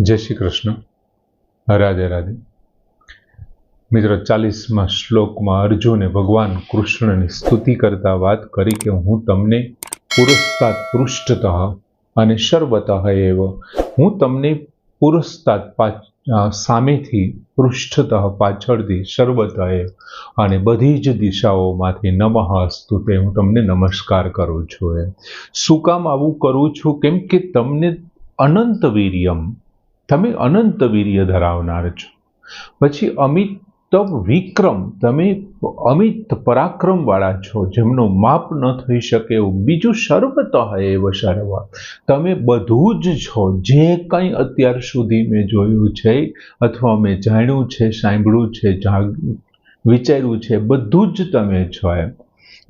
જય શ્રી કૃષ્ણ. રાધે રાધે. મિત્રો, ચાલીસમાં શ્લોકમાં અર્જુને ભગવાન કૃષ્ણની સ્તુતિ કરતા વાત કરી કે હું તમને પુરસ્તાત પૃષ્ઠત અને સર્વતઃ એવ. હું તમને પુરસ્તાત સામેથી પૃષ્ઠતઃ પાછળથી સર્વતઃ અને બધી જ દિશાઓમાંથી નમઃ સ્તુતે હું તમને નમસ્કાર કરું છું એમ. શું કામ આવું કરું છું? કેમ કે તમને અનંત વીર્યમ તમે અનંત વીર્ય ધરાવનાર છો. પછી અમિત વિક્રમ, તમે અમિત પરાક્રમવાળા છો, જેમનું માપ ન થઈ શકે એવું બીજું સર્વતઃ એવ સર્વ તમે બધું જ છો, જે કંઈ અત્યાર સુધી મેં જોયું છે અથવા મેં જાણ્યું છે, સાંભળ્યું છે, જાગ, વિચાર્યું છે, બધું જ તમે છો એમ.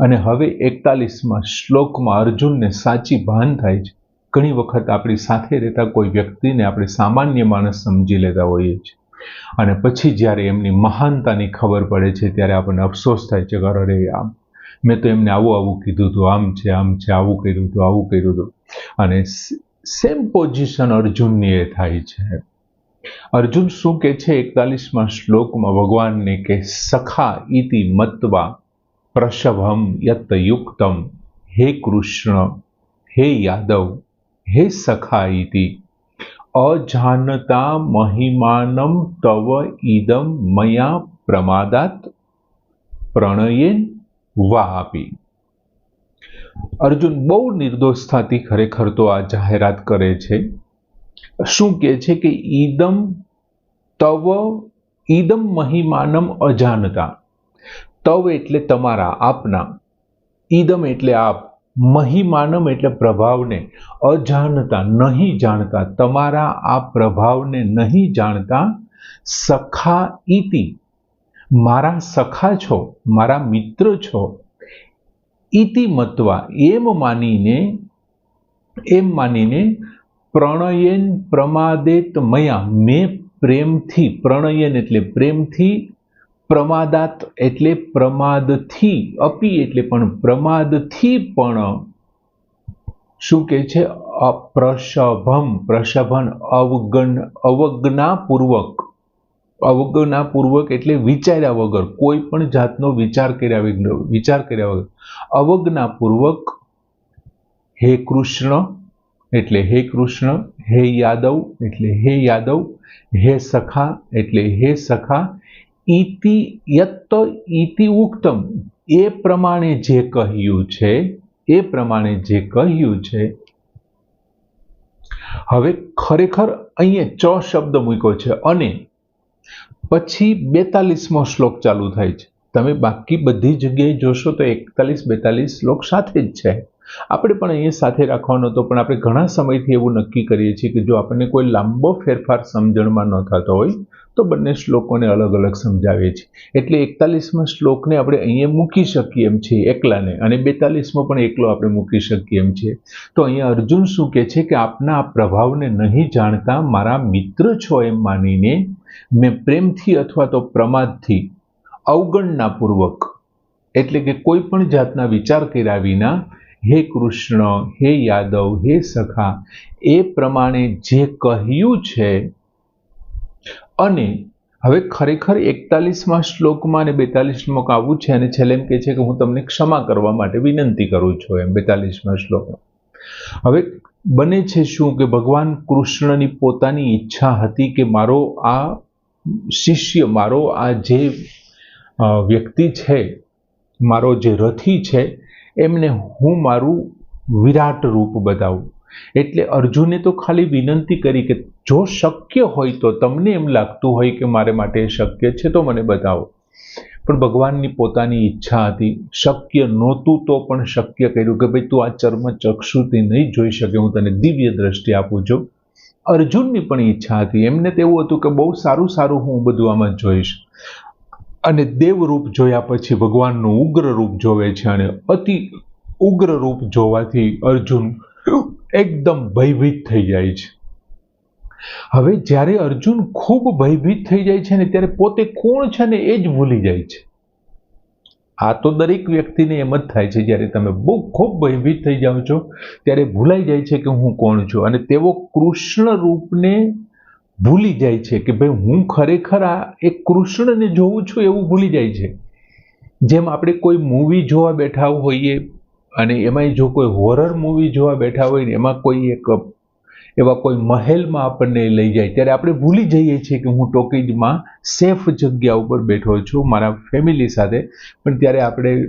અને હવે એકતાલીસમાં શ્લોકમાં અર્જુનને સાચી ભાન થાય છે. ઘણી વખત આપણી સાથે રહેતા કોઈ વ્યક્તિને આપણે સામાન્ય માણસ સમજી લેતા હોઈએ છીએ. અને પછી જ્યારે એમની મહાનતાની ખબર પડે છે, ત્યારે આપણને અફસોસ થાય છે કે અરે આમ. મેં તો એમને આવું આવું કીધું હતું, આમ છે આમ છે, આવું કર્યું હતું, આવું કર્યું હતું. અને સેમ પોઝિશન અર્જુનની એ થાય છે. અર્જુન શું કે છે? એકતાલીસમાં શ્લોકમાં ભગવાનને કે સખા ઇતિ મત્વા પ્રશભમ યત યુક્તમ હે કૃષ્ણ, હે યાદવ હે સખાઈતિ, અજાનતા મહિમાનમ તવ ઇદમ મયા પ્રમાદાત પ્રણયે વાપી. અર્જુન બહુ નિર્દોષતાથી ખરેખર તો આ જાહેરાત કરે છે. શું કહે છે કે ઈદમ તવ ઈદમ મહિમાનમ અજાનતા? તવ એટલે તમારા, આપના. ઈદમ એટલે આપ. મહિમાનમ એટલે પ્રભાવને અજાણતા, નહીં જાણતા. તમારા આ પ્રભાવને નહીં જાણતા સખા ઇતિ મારા સખા છો, મારા મિત્ર છો. ઇતિ મત્વા એમ માનીને એમ માનીને પ્રણયન પ્રમાદેત મયા. મેં પ્રેમથી, પ્રણયન એટલે પ્રેમથી પ્રમાદાત એટલે પ્રમાદથી, અપી એટલે પણ પ્રમાદથી પણ શું કહે છે? અપ્રશભમ પ્રસભન અવગણ, અવજ્ઞાપૂર્વક. અવજ્ઞાપૂર્વક એટલે વિચાર્યા વગર, કોઈ પણ જાતનો વિચાર કર્યા વગર વિચાર કર્યા વગર. અવજ્ઞાપૂર્વક, હે કૃષ્ણ એટલે હે કૃષ્ણ, હે યાદવ એટલે હે યાદવ, હે સખા એટલે હે સખા ઇતિ યત્ત ઇતિ ઉક્તમ. એ પ્રમાણે જે કહ્યું છે, એ પ્રમાણે જે કહ્યું છે, હવે ખરેખર અહીંયા ચ શબ્દ મૂક્યો છે અને પછી બેતાલીસમો શ્લોક ચાલુ થાય છે. તમે બાકી બધી જગ્યાએ જોશો તો એકતાલીસ બેતાલીસ શ્લોક સાથે જ છે. આપણે પણ અહીંયા સાથે રાખવાનો હતો, પણ આપણે ઘણા સમયથી એવું નક્કી કરીએ છીએ કે જો આપણને કોઈ લાંબો ફેરફાર સમજણમાં ન થતો હોય, તો બંને શ્લોકોને અલગ અલગ સમજાવીએ છીએ. એટલે એકતાલીસમાં શ્લોકને આપણે અહીંયા મૂકી શકીએ એમ છીએ એકલાને, અને બેતાલીસમાં પણ એકલો આપણે મૂકી શકીએ એમ છીએ. તો અહીંયા અર્જુન શું કહે છે કે, આપના આ પ્રભાવને નહીં જાણતા મારા મિત્ર છો એમ માનીને મેં પ્રેમથી અથવા તો પ્રમાદથી અવગણનાપૂર્વક, એટલે કે કોઈ પણ જાતના વિચાર કર્યા વિના હે કૃષ્ણ, હે યાદવ, હે સખા, એ પ્રમાણે જે કહ્યું છે. અને હવે ખરેખર એકતાલીસમાં શ્લોકમાં અને બેતાલીસમાં આવું છે, અને છેલ્લે એમ કહે છે કે હું તમને ક્ષમા કરવા માટે વિનંતી કરું છું, એમ બેતાલીસમાં શ્લોકમાં. હવે બને છે શું કે ભગવાન કૃષ્ણની પોતાની ઈચ્છા હતી કે મારો આ શિષ્ય, મારો આ જે વ્યક્તિ છે, મારો જે રથી છે એમને હું મારું વિરાટ રૂપ બતાવું. એટલે અર્જુને તો ખાલી વિનંતી કરી કે જો શક્ય હોય તો તમને એમ લાગતું હોય કે મારે માટે શક્ય છે તો મને બતાવો. પણ ભગવાનની પોતાની ઈચ્છા હતી. શક્ય નહોતું તો પણ શક્ય કર્યું કે ભાઈ તું આ ચર્મ ચક્ષુથી નહીં જોઈ શકે, હું તને દિવ્ય દ્રષ્ટિ આપું છું. અર્જુનની પણ ઈચ્છા હતી. એમને તેવું હતું કે બહુ સારું સારું હું બધું આમાં જોઈશ. અને દેવરૂપ જોયા પછી ભગવાનનું ઉગ્ર રૂપ જોવે છે અને અતિ ઉગ્ર રૂપ જોવાથી અર્જુન એકદમ ભયભીત થઈ જાય છે. હવે જ્યારે અર્જુન ખૂબ ભયભીત થઈ જાય છે ને ત્યારે પોતે કોણ છે ને એ જ ભૂલી જાય છે. આ તો દરેક વ્યક્તિને એમ જ થાય છે જ્યારે તમે બહુ ખૂબ ભયભીત થઈ જાઓ છો ત્યારે ભૂલાઈ જાય છે કે હું કોણ છું અને તેવો કૃષ્ણ રૂપને ભૂલી જાય છે કે ભાઈ હું ખરેખર આ એક કૃષ્ણને જોઉં છું એવું ભૂલી જાય છે. જેમ આપણે કોઈ મૂવી જોવા બેઠા હોઈએ અને એમાંય જો કોઈ હોરર મૂવી જોવા બેઠા હોય ને એમાં કોઈ એક એવા કોઈ મહેલમાં આપણને લઈ જાય ત્યારે આપણે ભૂલી જઈએ છીએ કે હું ટોકીજમાં સેફ જગ્યા ઉપર બેઠો છું, મારા ફેમિલી સાથે. પણ ત્યારે આપણે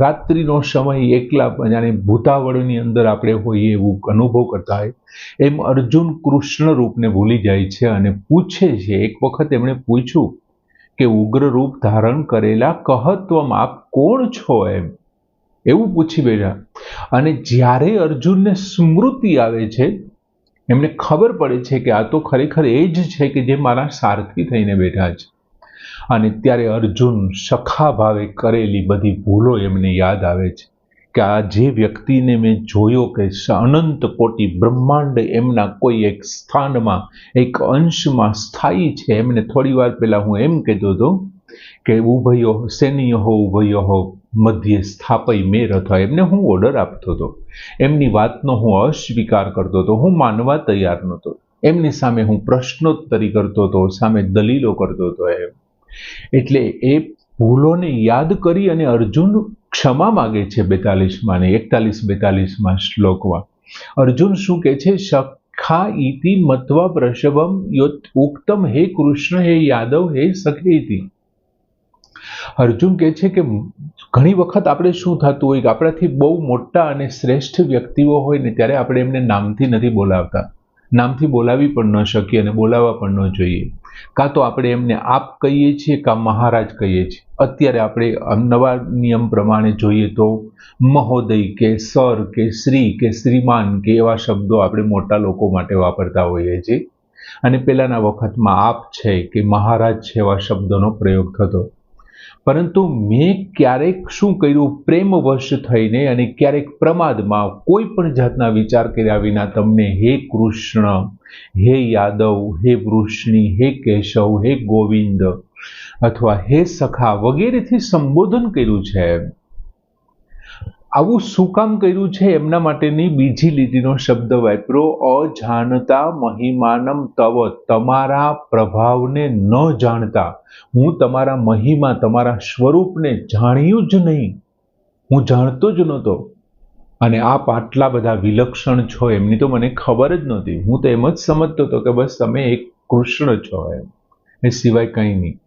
રાત્રિનો સમય એકલા જાણે ભૂતાવળની અંદર આપણે હોઈએ એવું અનુભવ કરતા હોય, એમ અર્જુન કૃષ્ણ રૂપને ભૂલી જાય છે અને પૂછે છે, એક વખત એમણે પૂછ્યું કે ઉગ્ર રૂપ ધારણ કરેલા કહત્વમ આપ કોણ છો એમ? એવું પૂછી બેઠા. અને જ્યારે અર્જુનને સ્મૃતિ આવે છે, એમને ખબર પડે છે કે આ તો ખરેખર એ જ છે કે જે મારા સારથી થઈને બેઠા છે. અને ત્યારે અર્જુન સખા ભાવે કરેલી બધી ભૂલો એમને યાદ આવે છે કે આ જે વ્યક્તિને મેં જોયો કે અનંત કોટી બ્રહ્માંડ એમના કોઈ એક સ્થાનમાં, એક અંશમાં સ્થાયી છે. એમને થોડી વાર પહેલાં હું એમ કહેતો હતો કે ઉભયો સૈન્ય હો ઉભયો હો મધ્ય સ્થાપય મેં અથવા એમને હું ઓર્ડર આપતો હતો. એમની વાતનો હું અસ્વીકાર કરતો હતો. હું માનવા તૈયાર નહોતો. એમની સામે હું પ્રશ્નોત્તરી કરતો હતો, સામે દલીલો કરતો હતો એમ. એટલે એ ભૂલોને યાદ કરી અને અર્જુન ક્ષમા માગે છે બેતાલીસમાં ને એકતાલીસ બેતાલીસમાં શ્લોકમાં. અર્જુન શું કે છે? સખા ઇતિ મત્વા પ્રષભમ ઉક્તમ હે કૃષ્ણ, હે યાદવ, હે સખેતી. અર્જુન કહે છે કે ઘણી વખત આપણે શું થતું હોય કે આપણાથી બહુ મોટા અને શ્રેષ્ઠ વ્યક્તિઓ હોય ને ત્યારે આપણે એમને નામથી નથી બોલાવતા. નામથી બોલાવી પણ ન શકીએ અને બોલાવવા પણ ન જોઈએ. કાં તો આપણે એમને આપ કહીએ છીએ કાં મહારાજ કહીએ છીએ અત્યારે આપણે નવા નિયમ પ્રમાણે જોઈએ તો મહોદય કે સર કે શ્રી કે શ્રીમાન કે એવા શબ્દો આપણે મોટા લોકો માટે વાપરતા હોઈએ છીએ. અને પહેલાંના વખતમાં આપ છે કે મહારાજ છે એવા શબ્દોનો પ્રયોગ થતો. પરંતુ મેં ક્યારેક શું કર્યું? પ્રેમવશ થઈને અને ક્યારેક પ્રમાદમાં કોઈ પણ જાતના વિચાર કર્યા વિના તમને, હે કૃષ્ણ, હે યાદવ, હે વૃષ્ણિ, હે કેશવ, હે ગોવિંદ અથવા હે સખા વગેરેથી સંબોધન કર્યું છે. આવું શું કામ કર્યું છે? એમના માટેની બીજી લીટીનો શબ્દ વાપરો. અજાણતા મહિમાનમ તવ. તમારા પ્રભાવને ન જાણતા. હું તમારા મહિમા, તમારા સ્વરૂપને જાણ્યું જ નહીં. હું જાણતો જ નહોતો. અને આપ આટલા બધા વિલક્ષણ છો, એમની તો મને ખબર જ નહોતી. હું તો એમ જ સમજતો હતો કે બસ તમે એક કૃષ્ણ છો એમ. એ સિવાય કંઈ નહીં.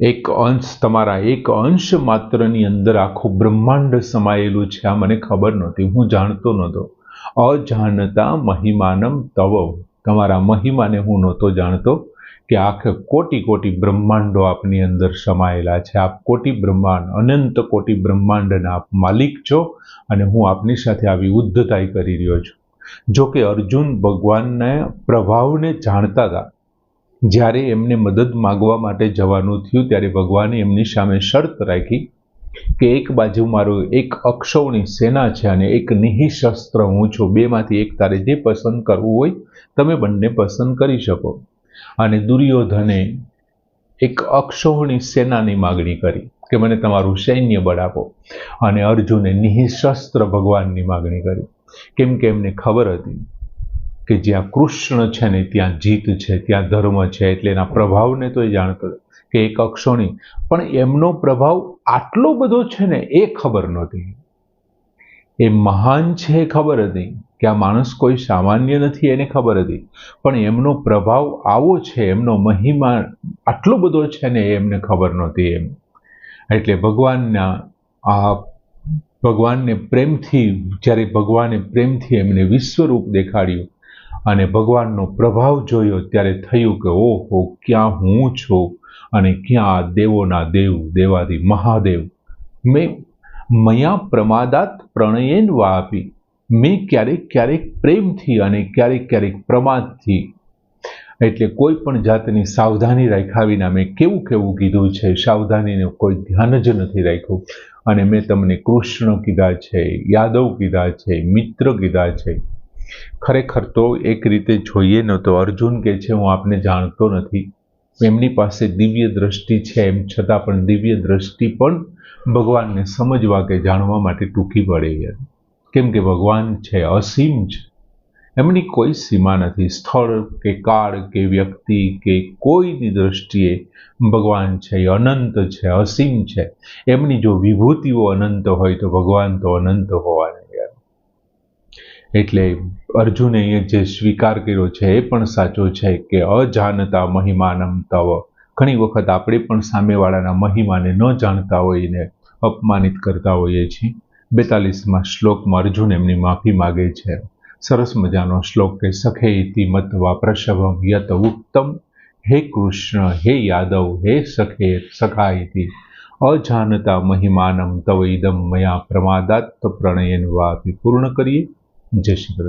એક અંશ, તમારા એક અંશ માત્રની અંદર આખું બ્રહ્માંડ સમાયેલું છે. આ મને ખબર નહોતી, હું જાણતો નહોતો. અજાણતા મહિમાનમ તવ. તમારા મહિમાને હું નહોતો જાણતો કે આખે કોટી કોટી બ્રહ્માંડો આપની અંદર સમાયેલા છે. આપ કોટી બ્રહ્માંડ, અનંત કોટી બ્રહ્માંડના આપ માલિક છો અને હું આપની સાથે આવી ઉદ્ધતાઈ કરી રહ્યો છું. જો કે અર્જુન ભગવાનના, પ્રભાવને જાણતા હતા. જ્યારે એમને મદદ માગવા માટે જવાનું થયું, ત્યારે ભગવાને એમની સામે શરત રાખી કે એક બાજુ મારો એક અક્ષૌણી સેના છે અને એક નિઃશસ્ત્ર હું છું. બેમાંથી એક તારે જે પસંદ કરવું હોય, તમે બંને પસંદ કરી શકો. અને દુર્યોધને એક અક્ષૌણી સેનાની માગણી કરી કે મને તમારું સૈન્ય બળ આપો. અને અર્જુને નિઃશસ્ત્ર ભગવાનની માગણી કરી. કેમ કે એમને ખબર હતી કે જ્યાં કૃષ્ણ છે ને ત્યાં જીત છે, ત્યાં ધર્મ છે, એટલે એના પ્રભાવને તો એ જાણતો કે એક અક્ષોણી, પણ એમનો પ્રભાવ આટલો બધો છે ને એ ખબર નહોતી. એ મહાન છે એ ખબર હતી કે આ માણસ કોઈ સામાન્ય નથી એને ખબર હતી. પણ એમનો પ્રભાવ આવો છે, એમનો મહિમા આટલો બધો છે ને એમને ખબર નહોતી એમ. એટલે ભગવાનના આ ભગવાનને પ્રેમથી, જ્યારે ભગવાને પ્રેમથી એમને વિશ્વરૂપ દેખાડ્યું અને ભગવાનનો પ્રભાવ જોયો ત્યારે થયું કે ઓહો, ક્યાં હું છું અને ક્યાં દેવોના દેવ, દેવાદી મહાદેવ? મેં મયા પ્રમાદાત પ્રણયેન વાપી મેં ક્યારેક ક્યારેક પ્રેમથી અને ક્યારેક ક્યારેક પ્રમાદથી. એટલે કોઈ પણ જાતની સાવધાની રાખ્યા વિના મેં કેવું કેવું કીધું છે, સાવધાનીનું કોઈ ધ્યાન જ નથી રાખ્યું. અને મેં તમને કૃષ્ણ કીધા છે, યાદવ કીધા છે, મિત્ર કીધા છે. ખરેખર તો એક રીતે જોઈએ ન તો અર્જુન કે છે, હું આપને જાણતો નથી. એમની પાસે દિવ્ય દ્રષ્ટિ છે, એમ છતાં પણ દિવ્ય દ્રષ્ટિ પણ ભગવાનને સમજવા કે જાણવા માટે ટૂંકી પડે કેમ કે ભગવાન છે, અસીમ છે. એમની કોઈ સીમા નથી. સ્થળ કે કાળ કે વ્યક્તિ કે કોઈની દ્રષ્ટિએ ભગવાન છે એ અનંત છે, અસીમ છે. એમની જો વિભૂતિઓ અનંત હોય તો ભગવાન તો અનંત હોવાને એટલે અર્જુને જે સ્વીકાર કર્યો છે એ પણ સાચો છે કે અજાનતા મહિમાનમ તવ. ઘણી વખત આપણે પણ સામેવાળાના મહિમાને ન જાણતા હોઈને અપમાનિત કરતા હોઈએ છીએ. બેતાલીસમાં શ્લોકમાં અર્જુન એમની માફી માગે છે. સરસ મજાનો શ્લોક કે, સખે ઇતિ મત્વા પ્રસભમ યત ઉત્તમ. હે કૃષ્ણ, હે યાદવ, હે સખે, સખા ઇતિ. અજાનતા મહિમાનમ તવ ઇદમ મયા પ્રમાદાત પ્રણયન વાપી પૂર્ણ કરીએ. જય શ્રી કૃષ્ણ